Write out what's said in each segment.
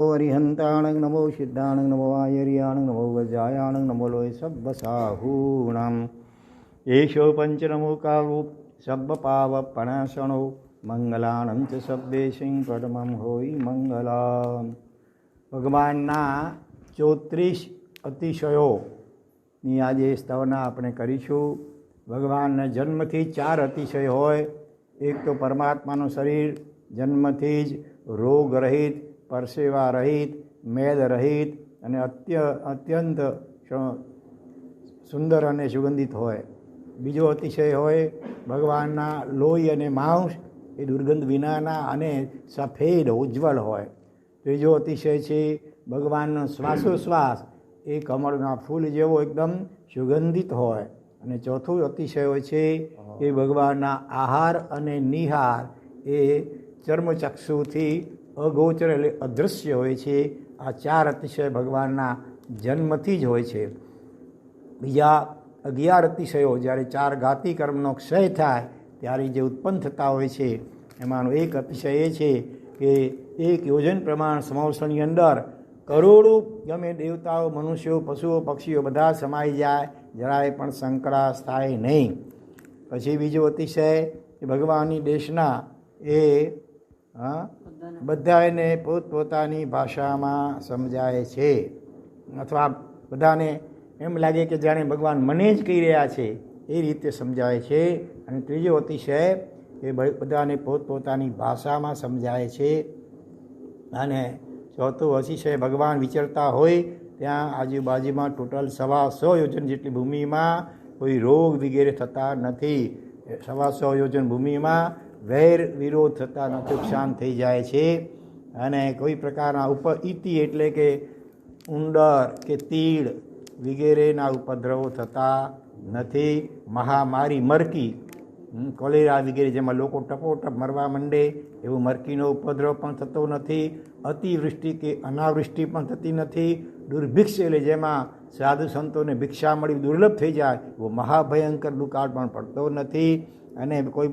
હરિહંતાણંગ નમો સિદ્ધાણંગ નમો આયર્યાણંગ નમો વજાયાણંગ નમો લોય સબ્બ સાહૂણામ એશો પંચનમુકારૂપ સબ્બ પાવ પણાસણો મંગલાણં ચ શબ્દે સિંહ પરમમ હોય મંગલામ ભગવાનના ચોત્રીસ અતિશયોની આજે સ્તવના આપણે કરીશું ભગવાનના જન્મથી ચાર અતિશય હોય એક તો પરમાત્માનું શરીર જન્મથી જ રોગ રહિત પરસેવા રહિત મેદ રહિત અને અત્ય અત્યંત સુંદર અને સુગંધિત હોય. બીજો અતિશય હોય ભગવાનના લોહી અને માંસ એ દુર્ગંધ વિનાના અને સફેદ ઉજ્જવળ હોય. ત્રીજો અતિશય છે ભગવાનનો શ્વાસોશ્વાસ એ કમળના ફૂલ જેવો એકદમ સુગંધિત હોય. અને ચોથું અતિશય હોય છે એ ભગવાનના આહાર અને નિહાર એ ચર્મચક્ષુથી અગોચર એટલે અદૃશ્ય હોય છે. આ ચાર અતિશય ભગવાનના જન્મથી જ હોય છે. બીજા અગિયાર અતિશયો જ્યારે ચાર ગાતી કર્મનો ક્ષય થાય ત્યારે જે ઉત્પન્ન થતા હોય છે, એમાંનો એક અતિશય એ છે કે એક યોજન પ્રમાણ સમાવસની અંદર કરોડો ગમે દેવતાઓ, મનુષ્યો, પશુઓ, પક્ષીઓ બધા સમાઈ જાય, જરાય પણ સંકળાશ થાય નહીં. પછી બીજો અતિશય ભગવાનની દેશના એ, હા બધાને પોતપોતાની ભાષામાં સમજાય છે. અથવા બધાને એમ લાગે કે જાણે ભગવાન મને જ કહી રહ્યા છે, એ રીતે સમજાય છે. અને ત્રીજો અતિશય એ બધાને પોતપોતાની ભાષામાં સમજાય છે. અને ચોથું અતિશય ભગવાન વિચરતા હોય, ત્યાં આજુબાજુમાં ટોટલ સવા સો યોજન જેટલી ભૂમિમાં કોઈ રોગ વગેરે થતા નથી. સવા સો યોજન ભૂમિમાં વૈર વિરોધ થતા નુકસાન થઈ જાય છે અને કોઈ પ્રકારના ઉપ ઇતિ એટલે કે ઉંદર કે તીડ વગેરેના ઉપદ્રવો થતા નથી. મહામારી મરકી કોલેરા વગેરે જેમાં લોકો ટપોટપ મરવા માંડે એવું મરકીનો ઉપદ્રવ પણ થતો નથી. અતિવૃષ્ટિ કે અનાવૃષ્ટિ પણ થતી નથી. દુર્ભિક્ષ એટલે જેમાં સાધુ સંતોને ભિક્ષા મળી, દુર્લભ થઈ જાય, એવો મહાભયંકર દુકાળ પણ પડતો નથી. અને કોઈ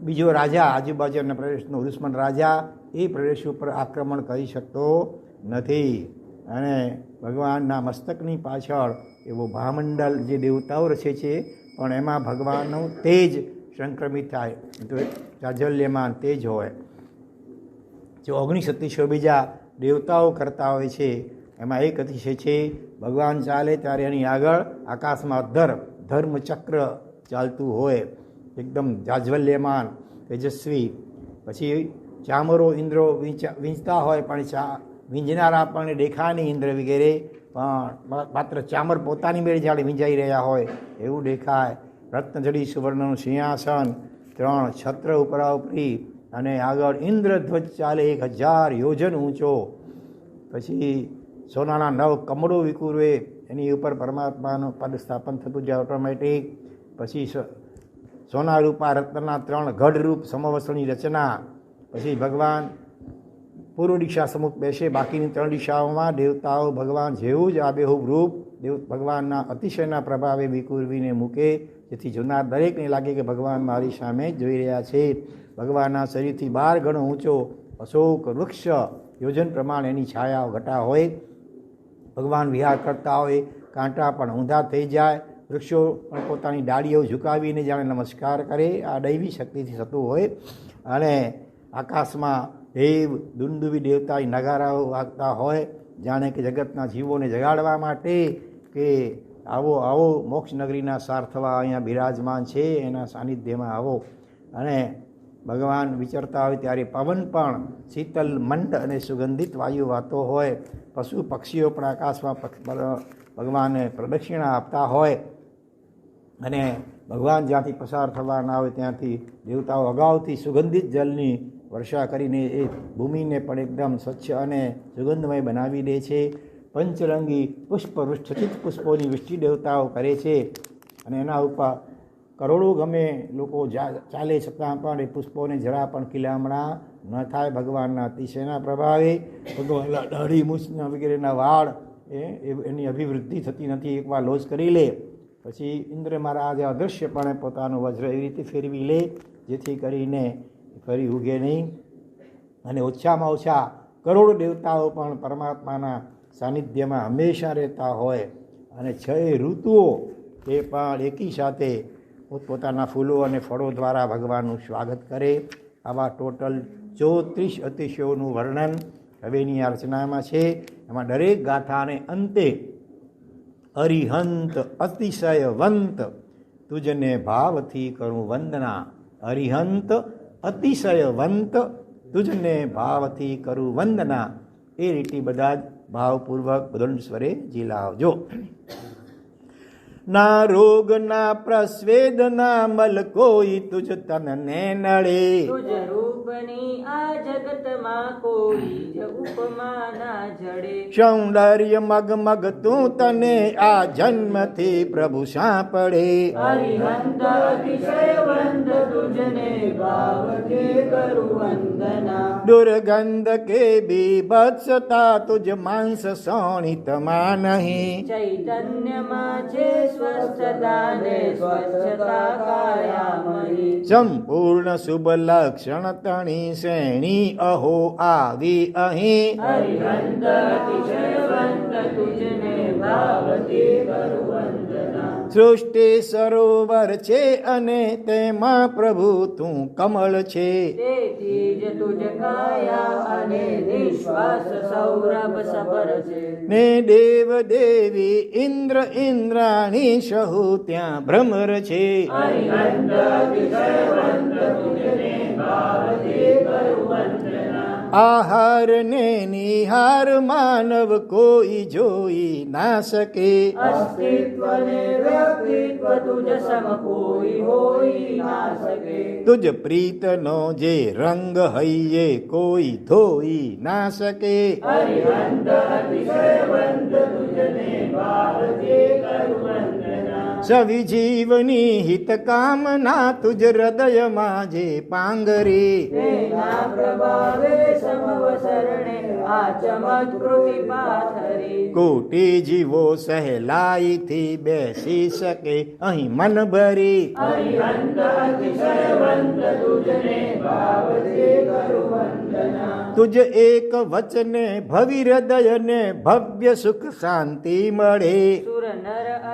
બીજો રાજા આજુબાજુના પ્રદેશનો દુશ્મન રાજા એ પ્રદેશ ઉપર આક્રમણ કરી શકતો નથી. અને ભગવાનના મસ્તકની પાછળ એવો ભામંડલ જે દેવતાઓ રચે છે, પણ એમાં ભગવાનનું તેજ સંક્રમિત થાય. તો ચાજલ્યમાં તેજ હોય. જે ઓગણીસ અતિશયો બીજા દેવતાઓ કરતા હોય છે, એમાં એક અતિશય છે, ભગવાન ચાલે ત્યારે એની આગળ આકાશમાં ધર, ધર્મચક્ર ચાલતું હોય. એકદમ જાજવલ્યમાન, તેજસ્વી. પછી ચામરો ઇન્દ્રો વીંચા, વીંચતા હોય પણ ચા, વીંજનારા આપણને દેખાય નહીં ઇન્દ્ર વગેરે, પણ માત્ર ચામર પોતાની મેળે જાણે વીંજાઈ રહ્યા હોય એવું દેખાય. રત્નજડી સુવર્ણનું સિંહાસન, ત્રણ છત્ર ઉપરા ઉપરી અને આગળ ઇન્દ્રધ્વજ ચાલે એક હજાર યોજન ઊંચો. પછી સોનાના નવ કમળો વિકુરવે, એની ઉપર પરમાત્માનું પદ સ્થાપન થતું જાય ઓટોમેટિક પછી સોના રૂપા રત્નના ત્રણ ગઢ રૂપ સમવસ્ત્રની રચના. પછી ભગવાન પૂર્વ દિશા સમુખ બેસે. બાકીની ત્રણ દિશાઓમાં દેવતાઓ ભગવાન જેવું જ આબેહૂબ રૂપ દેવ ભગવાનના અતિશયના પ્રભાવે વિકુરવીને મૂકે. જેથી જોનાર દરેકને લાગે કે ભગવાન મારી સામે જોઈ રહ્યા છે. ભગવાનના શરીરથી બાર ગણો ઊંચો અશોક વૃક્ષ યોજન પ્રમાણે એની છાયા ઘટા હોય. ભગવાન વિહાર કરતા હોય કાંટા પણ ઊંધા થઈ જાય. વૃક્ષો પણ પોતાની ડાળીઓ ઝુકાવીને જાણે નમસ્કાર કરે, આ દૈવી શક્તિથી થતું હોય. અને આકાશમાં દેવ, દુંદુવી દેવતા નગારાઓ વાગતા હોય, જાણે કે જગતના જીવોને જગાડવા માટે કે આવો આવો મોક્ષ નગરીના સાર્થવા અહીંયા બિરાજમાન છે, એના સાનિધ્યમાં આવો. અને ભગવાન વિચરતા હોય ત્યારે પવન પણ શીતલ મંડ અને સુગંધિત વાયુ વાતો હોય. પશુ પક્ષીઓ પણ આકાશમાં ભગવાને પ્રદક્ષિણા આપતા હોય. અને ભગવાન જ્યાંથી પસાર થવાના હોય ત્યાંથી દેવતાઓ અગાઉથી સુગંધિત જલની વર્ષા કરીને એ ભૂમિને પણ એકદમ સ્વચ્છ અને સુગંધમય બનાવી દે છે. પંચરંગી પુષ્પ વૃષ્ઠિત પુષ્પોની વૃષ્ટિ દેવતાઓ કરે છે અને એના ઉપર કરોડો ગમે લોકો ચાલે છતાં પણ એ પુષ્પોને જરા પણ કિલામણા ન થાય ભગવાનના અતિશયના પ્રભાવે. ભગવાનના દાઢી, મૂછના વગેરેના વાળ, એ- એની અભિવૃદ્ધિ થતી નથી. એકવાર લોસ કરી લે. પછી ઇન્દ્ર મહારાજે અદૃશ્યપણે પોતાનું વજ્ર એવી રીતે ફેરવી લે, જેથી કરીને ફરી ઉગે નહીં. અને ઓછામાં ઓછા કરોડો દેવતાઓ પણ પરમાત્માના સાનિધ્યમાં હંમેશા રહેતા હોય. અને છ ઋતુઓ એ પણ એકી સાથે પોતપોતાના ફૂલો અને ફળો દ્વારા ભગવાનનું સ્વાગત કરે. આવા ટોટલ ચોત્રીસ અતિશયોનું વર્ણન હવેની આ રચનામાં છે. એમાં દરેક ગાથાને અંતે અરિહંત અતિશયવંત. તુજને ભાવથી કરું વંદના. હરિહંત અતિશયવંત. તુજને ભાવથી કરું વંદના. એ રીતે બધા જ ભાવપૂર્વક બદલ સ્વરે ઝીલાવજો ના રોગ ના પ્રસ્વેદ ના મલ કોઈ તુજ તનને નડે. તુજ રૂપની આ જગતમાં કોઈ જ ઉપમા ના જડે. સૌંદર્ય મગ મગ તું તને આ જન્મથી પ્રભુ પડે હરિહંત અતિશયવંત તુજને ભાવથી કરું વંદના. દુર્ગંધ કે બીભત્સતા તુજ માંસ સોણિતમાં નહીં. ચૈતન્યમાં છે સ્વસ્થતા ને સ્વચ્છતા કાયામયી સંપૂર્ણ શુભ લક્ષણ તણી શ્રેણી અહો આવી અહીં. અતિશયવંત તુજને ભાવતી કરું વંદના સૃષ્ટિ સરોવર છે અને તેમાં પ્રભુ તું કમળ છે ને દેવ દેવી ઇન્દ્ર ઇન્દ્રાણી સહુ ત્યાં ભ્રમર છે વંદના આહાર ને નિહાર માનવ કોઈ જોઈ ના શકે. તુજ સમ કોઈ હોઈ ના શકે. તુજ પ્રીતનો જે રંગ હૈયે કોઈ ધોઈ ના શકે. હરિહંત અતિશયવંત તુજને ભાવથી કરું વંદના સવિ જીવની હિત કામના તુજ હૃદયમાં જે પાંગરી. કોટી જીવો સહેલાઈથી બેસી શકે અહીં મન ભરી. તુજ એક વચને ભવિ હૃદયને ભવ્ય સુખ શાંતિ મળે.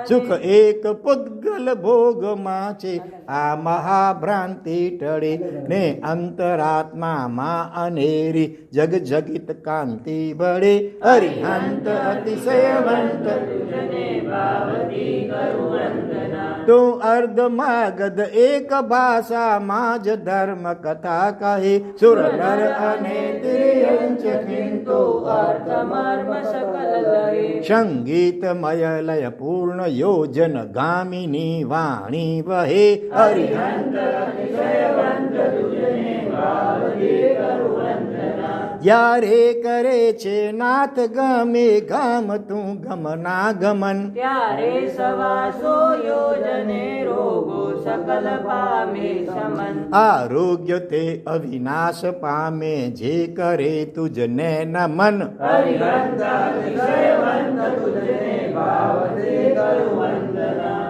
સુખ એક પુદ્ગલ ભોગમાં છે આ મહાભ્રાંતિ ટળે ને અંતરાત્મામાં અનેરી. જગ જગિત કાંતિ ભળે. હરિહંત અતિશયવંત. તું અર્ધમાગધ એક ભાષામાં જ ધર્મ કથા કહે. સુર, નર અને સંગીતમય લય પૂર્ણ યોજન ગામિની વાણી વહે. હરિહંત ભાવથી કરું છે નાથ ગમે ગામ તું ગમના ગમન ત્યારે સવાસો યોજને રોગો સકલ પામે શમન. આરોગ્ય તે અવિનાશ પામે જે કરે તુજને નમન.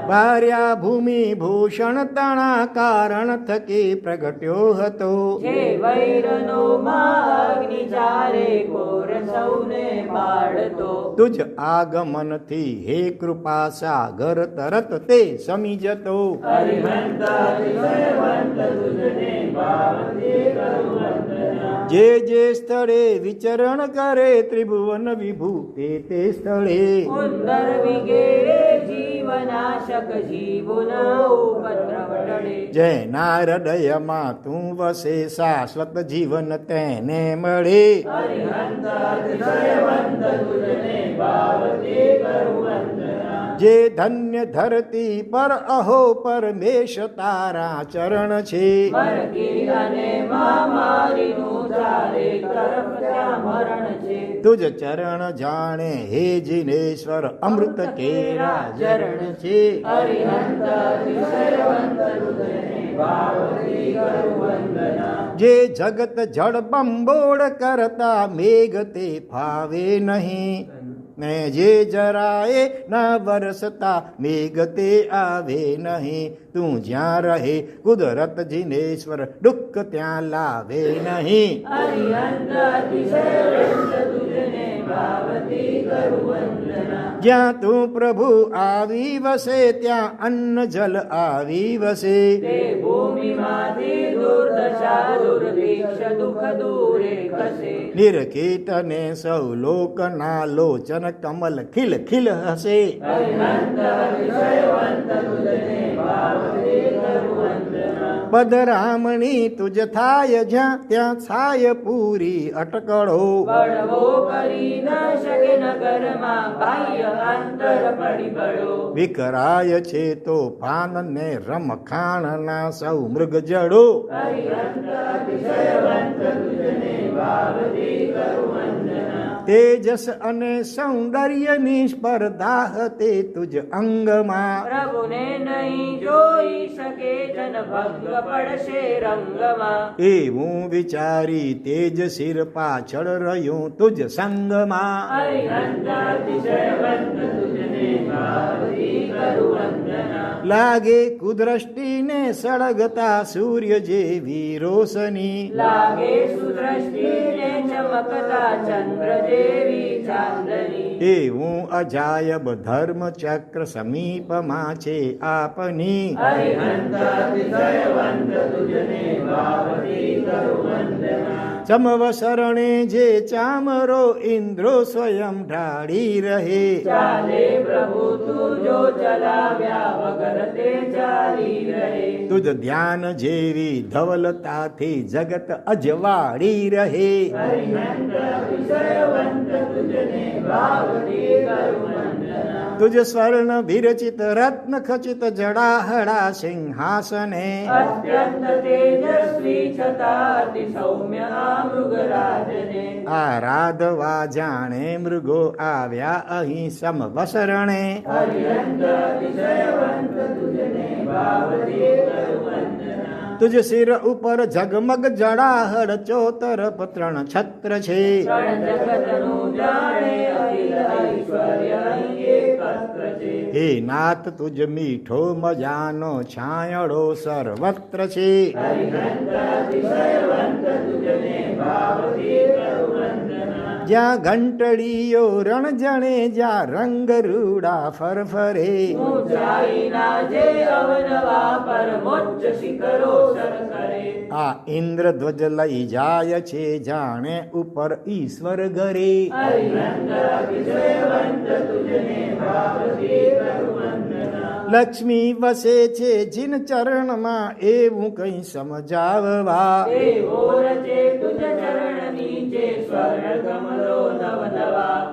ભાર્યા ભૂમિ ભૂષણ તણા કારણ થકી પ્રગટ્યો હતો. જે વૈરનો માં અગ્નિ ચારે કોર સૌને બાળતો. તુજ આગમનથી હે કૃપા સાગર તરત તે સમી જતો જે જે સ્થળે વિચરણ કરે ત્રિભુવન વિભુ તે તે સ્થળે. ઉંદર વિગેરે જીવનાશક જીવોના ઉપદ્રવ ટળે. જેના હૃદયમાં તું વસે શાશ્વત જીવન તેને મળે. વંદના જે ધન્ય ધરતી પર અહો પરમેશ તારા ચરણ છે. તુજ ચરણ જાણે હે જિનેશ્વર અમૃત કેરા ચરણ છે. જે જગત જળ બંબોળ કરતા મેઘ તે ફાવે નહીં. ને જે જરાએ ના વરસતા મેઘ તે આવે નહીં. તું જ્યાં રહે કુદરત જીનેશ્વર દુઃખ ત્યાં લાવે નહીં જ્યાં તું પ્રભુ આવી વસે ત્યાં અન્ન જલ આવી વસે તે ને સૌ લોકના લોચન કમલ ખિલ ખિલ હસે પદરામણી તુજ થાય જ્યાં ત્યાં છાય પૂરી અટકળો. ન વિકરાય છે તો પાન ને રમખાણના સૌ મૃગ જડો તેજસ અને સૌંદર્યની સ્પર્ધા તે તુજ અંગમાં. પ્રભુને નહીં જોઈ શકે જન ભંગ પડશે રંગમાં. એવું વિચારી તેજ શિર પાછળ રહ્યું તુજ સંગમાં. હરિહંત તુજને લાગે કુદ્રષ્ટિને સળગતા સૂર્ય જેવી રોશની. લાગે સુદ્રષ્ટિને ચમકતા ચંદ્ર જેવી ચાંદની એવું અજાયબ ધર્મ ચક્ર સમીપમાં છે આપની. ચમવ શરણે જે ચામરો ઇન્દ્રો સ્વયં ઢાળી રહે. ચાલે પ્રભુ તું જો ચલાવ્યા તુજ ધ્યાન જેવી ધવલતાથી જગત અજવાળી રહે. હરિહંત તુજને વંદના તુજ સ્વર્ણ વિરચિત રત્ન ખચિત જડાહડા સિંહાસને આરાધવા જાણે મૃગો આવ્યા અહીં સમવસરણે તુજ શિર ઉપર ઝગમગ જડાહડ ચોતર પત્રણ છત્ર છે હે નાથ તુજ મીઠો મજાનો છાંયડો સર્વત્ર છે. અતિશય વંદ તુજને ભાવતી કરું વંદના જ્યાં ઘંટડીઓ રણ જણે જ્યાં રંગ રૂડા સર કરે આ ઇન્દ્ર ધ્વજ લઈ જાય છે જાણે ઉપર ઈશ્વર ઘરે. લક્ષ્મી વસે છે જીન ચરણમાં, એવું કઈ સમજાવવા.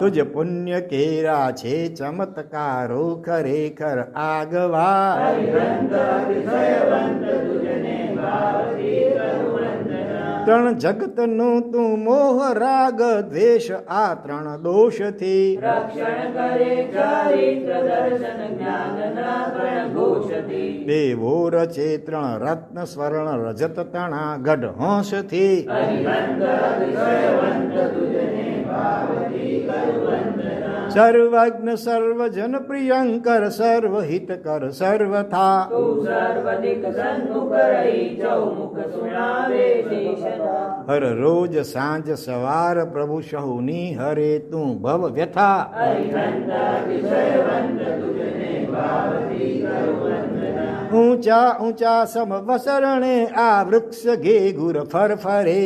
તુજ પુણ્ય કેરા છે, ચમત્કારો ખરેખર આગવા. ત્રણ જગતનું તું મોહ રાગ દ્વેષ આ ત્રણ દોષથી. દેવો રચે ત્રણ રત્ન સ્વર્ણ રજત તણા ગઢ હોંશથી. સર્વજ્ઞ સર્વજન પ્રિયંકર સર્વહિતકર સર્વથા હર રોજ સાંજ સવાર પ્રભુ સહુની હરે તું ભવ વ્યથા વંદના ઊંચા સમ વસરણે આ વૃક્ષ ઘે ગુર ફરફરે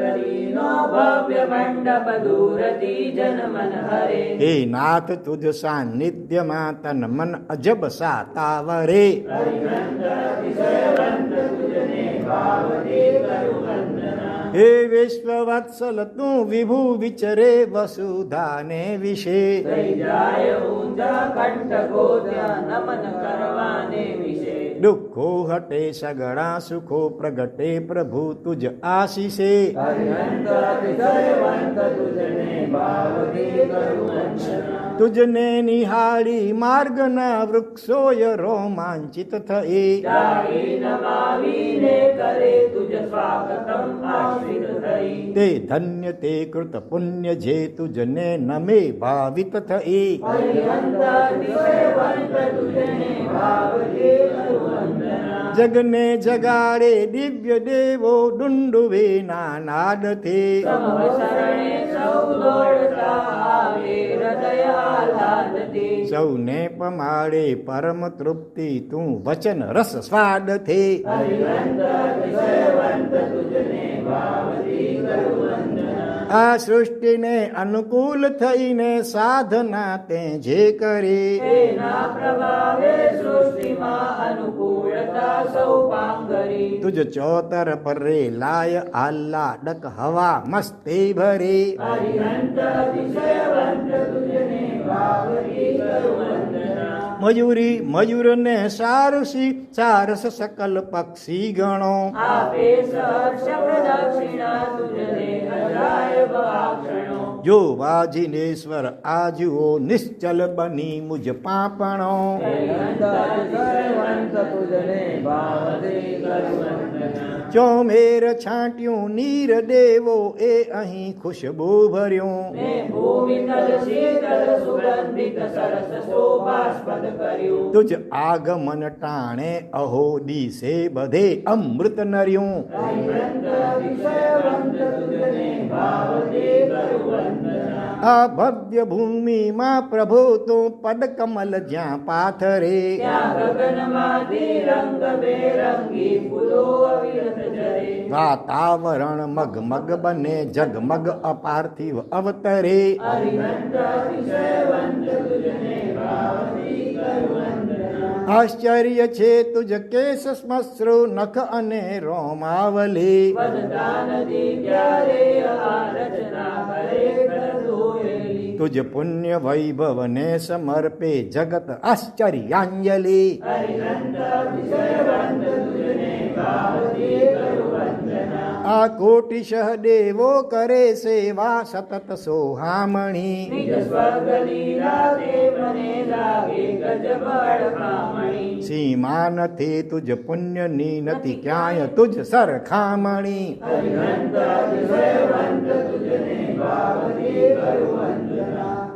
સુંદરીનો ભવ્ય મંડપ દૂરથી જન મન હરે હે નાથ તુજ સાનિધ્યમાં તન મન અજબ સાતાવરે હે વિશ્વવત્સલ તું વિભુ વિચરે વસુધાને વિશે જાય ઊંચા કંટકો ત્યાં નમન કરવાને વિશે દુઃખ दुखो हटे सगणां सुखो प्रगटे प्रभु तुझ आशीषे। तुझने निहारी मार्ग न रोमांचित रोमाञ्चितथे ते धन्य ते कृत धन्यते कृतपुण्यजे तुजने न मे भावितथे જગને જગાડે દિવ્ય દેવો ડુંડુવે નાનાદથી. નાદ શરણે સૌ દોડતા આવે હૃદય આહલાદથી સૌને પમાડે પરમ તૃપ્તિ, તું વચન રસ કરું વંદના આ સૃષ્ટિને અનુકૂળ થઈને સાધના તે જે કરી. સૃષ્ટિમાં અનુકૂળતા સૌ પાંગરી તુજ ચોતર પરે લાય આહલાદક હવા મસ્તી ભરી હરિહંત અતિશયવંત તુજને ભાવથી કરું વંદના મયુરી મયુરને સારસી સારસ સકલ પક્ષી ગણો. જો વાજીનેશ્વર આજુઓ નિશ્ચલ બની મુજ પાપણો. હરિહંત ચોમેર છાંટ્યું નીર દેવો એ અહીં ખુશબુ ભર્યું. તુજ આગમન ટાણે અહો દિશે બધે અમૃત નર્યું. આ ભવ્ય ભૂમિમાં પ્રભુ તું પદ કમલ જ્યાં પાથરે વાતાવરણ મગમગ બને જગમગ અપાર્થિવ અવતરે. આશ્ચર્ય છે તુજ કેશ શ્મશ્રુ નખ અને રોમાવલી. તુજ પુણ્ય વૈભવને સમર્પે જગત આશ્ચર્યાંજલિ. આ કોટિશઃ દેવો કરે સેવા સતત સોહામણી. સીમા નથી તુજ પુણ્યની નથી ક્યાંય તુજ સરખામણી.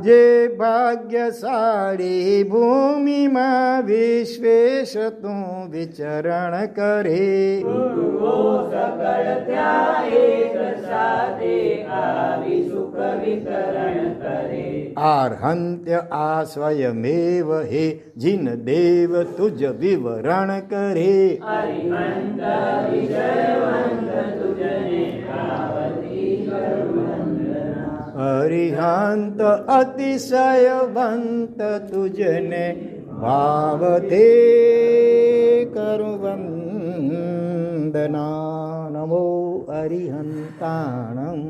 જે ભાગ્યશાળી ભૂમિમાં વિશ્વેશ તું વિચરણ કરે. આર્હંત્ય આ સ્વયમેવ હે જીન દેવ તુજ વિવરણ કરે. હરિહંત અતિશયવંત તુજને ભાવતે કરું વંદના નમો હરિહંતાણમ